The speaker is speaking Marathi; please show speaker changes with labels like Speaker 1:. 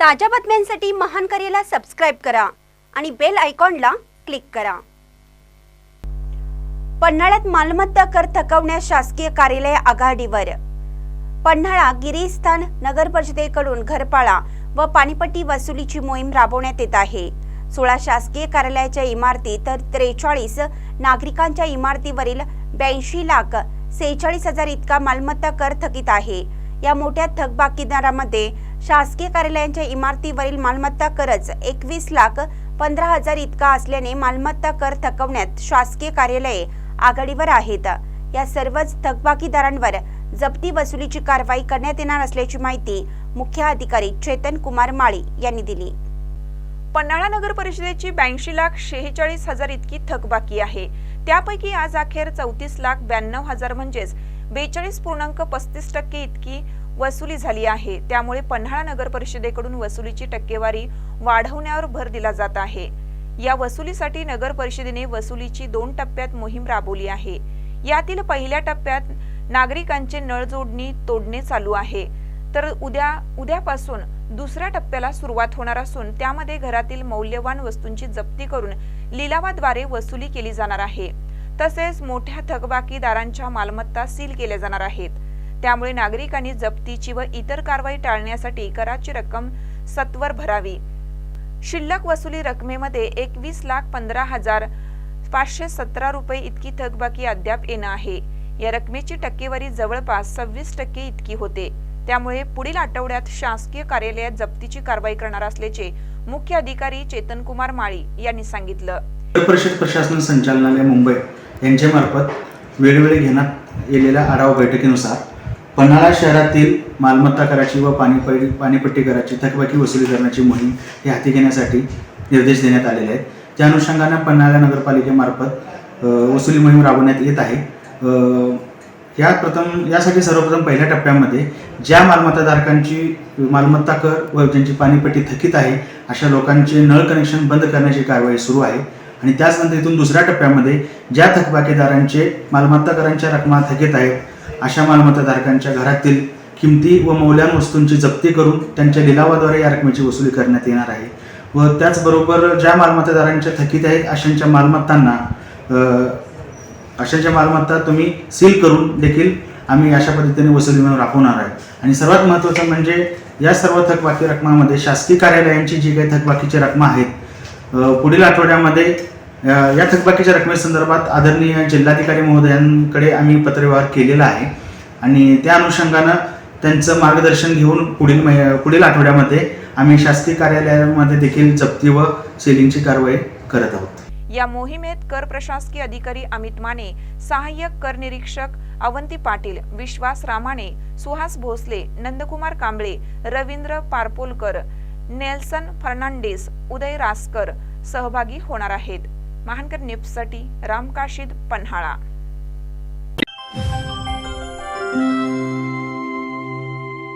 Speaker 1: ताज्या बातम्यांसाठी महान करेला सबस्क्राईब करा आणि बेल आयकॉनला क्लिक करा. पन्हाळ्यात मालमत्ता कर थकवण्यास शासकीय कार्यालय आघाडीवर. पन्हाळा गिरीस्थान नगर परिषदेकडून घरपाळा व पाणीपट्टी वसुलीची मोहीम राबवण्यात येत आहे. सोळा शासकीय कार्यालयाच्या इमारती तर त्रेचाळीस नागरिकांच्या इमारतीवरील ब्याऐंशी लाख सेहेचाळीस हजार इतका मालमत्ता कर थकीत आहे. या मोठ्या थकबाकीदारामध्ये शासकीय कार्यालयांच्या इमारतीवरील मालमत्ता करच एकवीस लाख पंधरा हजार इतका असल्याने मालमत्ता कर थकवण्यात शासकीय कार्यालये आघाडीवर आहेत. या सर्वच थकबाकीदारांवर जप्ती वसुलीची कारवाई करण्यात येणार असल्याची माहिती मुख्य अधिकारी चेतन कुमार माळी यांनी दिली.
Speaker 2: पन्हाळा नगर परिषदेची ब्याऐंशी लाख शेहेचाळीस हजार इतकी थकबाकी आहे. त्यापैकी आज अखेर चौतीस लाख ब्याण्णव हजार म्हणजेच बेचाळीस पूर्णांक पस्तीस टक्के इतकी वसुली झाली आहे. त्यामुळे पन्हाळा नगर परिषदेकडून वसुलीची टक्केवारी वाढवण्यावर भर दिला जात आहे. या वसुलीसाठी नगर परिषदेने वसुलीची दोन टप्प्यात मोहीम राबवली आहे. यातील पहिल्या टप्प्यात नागरिकांचे नळ जोडणी तोडणे चालू आहे. तर उद्या उद्यापासून दुसऱ्या टप्प्याला सुरुवात होणार असून त्यामध्ये घरातील मौल्यवान वस्तूंची जप्ती करून लिलावाद्वारे वसुली केली जाणार आहे. तसेच मोठ्या थकबाकीदारांच्या मालमत्ता सील केल्या जाणार आहेत. त्यामुळे नागरिकांनी जप्तीची व इतर कारवाई टाळण्यासाठी कराची रक्कम सत्वर भरावी. शिल्लक वसुली रकमेमध्ये एकवीस लाख पंधरा हजार पाचशे सतरा रुपये इतकी थकबाकी अद्याप येणं आहे. या रकमेची टक्केवारी जवळपास सव्वीस टक्के इतकी होते. त्यामुळे पुढील आठवड्यात शासकीय कार्यालयात जप्तीची कारवाई करणार असल्याचे मुख्य अधिकारी चेतन कुमार माळी यांनी सांगितलं.
Speaker 3: परिषद प्रशासन संचालनालय मुंबई. यांच्यामार्फत वेळोवेळी घेण्यात येलेल्या आढावा बैठकीनुसार पन्हाळा शहरातील मालमत्ता कराची व पाणी पाणीपट्टी कराची थकबाकी वसुली करण्याची मोहीम ही हाती घेण्यासाठी निर्देश देण्यात आलेले आहेत. त्या अनुषंगानं पन्हाळा नगरपालिकेमार्फत वसुली मोहीम राबवण्यात येत आहे. या प्रथम यासाठी सर्वप्रथम पहिल्या टप्प्यामध्ये ज्या मालमत्ताधारकांची मालमत्ता कर व ज्यांची पाणीपट्टी थकीत आहे अशा लोकांचे नळ कनेक्शन बंद करण्याची कारवाई सुरू आहे. आणि त्याचनंतर इथून दुसऱ्या टप्प्यामध्ये ज्या थकबाकीदारांचे मालमत्ता करांच्या रकमा थकीत आहेत अशा मालमत्ताधारकांच्या घरातील किमती व मौल्यान वस्तूंची जप्ती करून त्यांच्या लिलावाद्वारे या रकमेची वसुली करण्यात येणार आहे. व त्याचबरोबर ज्या मालमत्तादारांच्या थकीत आहेत अशांच्या मालमत्तांना अशाच्या अशांच्या मालमत्ता तुम्ही सील करून देखील आम्ही अशा पद्धतीने वसुली म्हणून राबवणार आहे. आणि सर्वात महत्त्वाचं म्हणजे या सर्व थकबाकी रकमामध्ये शासकीय कार्यालयांची जी काही थकबाकीची रकमा आहेत पुढील आठवड्यामध्ये या थकबाकीच्या रकमेसंदर्भात आदरणीय जिल्हाधिकारी महोदयांकडे आम्ही पत्रव्यवहार केलेला आहे. आणि त्या अनुषंगानं त्यांचं मार्गदर्शन घेऊन पुढील महि- पुढील आठवड्यामध्ये आम्ही शासकीय कार्यालयामध्ये देखील जप्ती व सेलिंगची कारवाई करत आहोत.
Speaker 2: या मोहिमेत कर प्रशासकीय अधिकारी अमित माने सहाय्यक कर निरीक्षक अवंती पाटील विश्वास रामाने सुहास भोसले नंदकुमार कांबळे रवींद्र पारपोलकर नेल्सन फर्नांडिस उदय रासकर सहभागी होणार आहेत. महानकर निप्ससाठी राम काशीद पन्हाळा.